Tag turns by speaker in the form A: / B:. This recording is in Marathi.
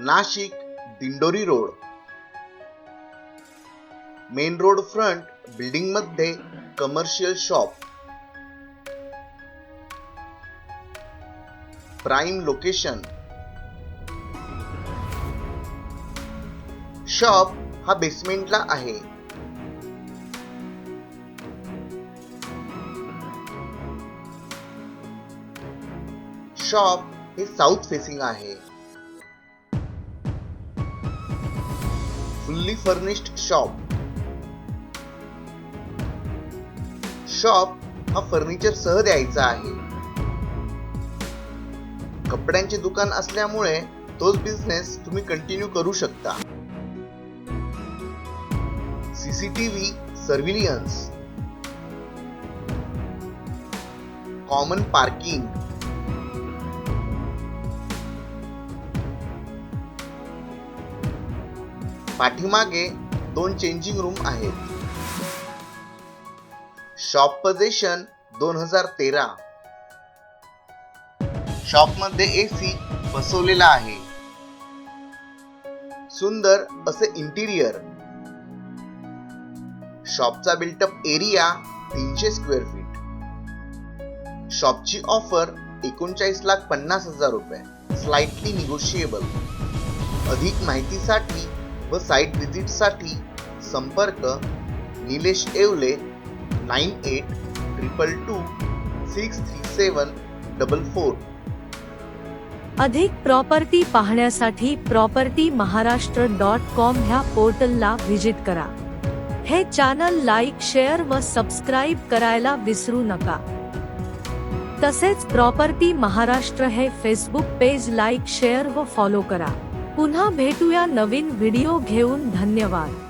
A: Nashik Dindori road. Main road front बिल्डिंगमध्ये commercial shop prime location shop हा बेसमेंटला आहे. शॉप हे साऊथ फेसिंग आहे. फुल्ली फर्निश्ड शॉप शॉप हा फर्निचर सह द्यायचा आहे. कपड्यांचे दुकान असल्यामुळे तोच बिझनेस तुम्ही कंटिन्यू करू शकता. सीसीटीव्ही सर्व्हिलियन्स कॉमन पार्किंग पाठीमागे दोन चेंजिंग रूम आहेत. शॉप पोझिशन दोन हजार तेरा. शॉपमध्ये एसी बसवलेला आहे. सुंदर असे इंटिरियर शॉपचा बिल्टअप एरिया तीनशे स्क्वेअर फीट शॉपची ऑफर एकोणचाळीस लाख पन्नास हजार रुपये. स्लाइटली निगोशिएबल अधिक माहितीसाठी व साईट व्हिजिटसाठी संपर्क Nilesh Yewale nine eight triple two six three seven double four.
B: अधिक प्रॉपर्टी पाहण्यासाठी प्रॉपर्टी महाराष्ट्र डॉट कॉम ह्या पोर्टलला व्हिजिट करा. हे चॅनल लाईक शेअर व सबस्क्राईब करायला विसरू नका. तसेच प्रॉपर्टी महाराष्ट्र हे फेसबुक पेज लाईक शेअर व फॉलो करा. पुन्हा भेटूया नवीन व्हिडिओ घेऊन. धन्यवाद.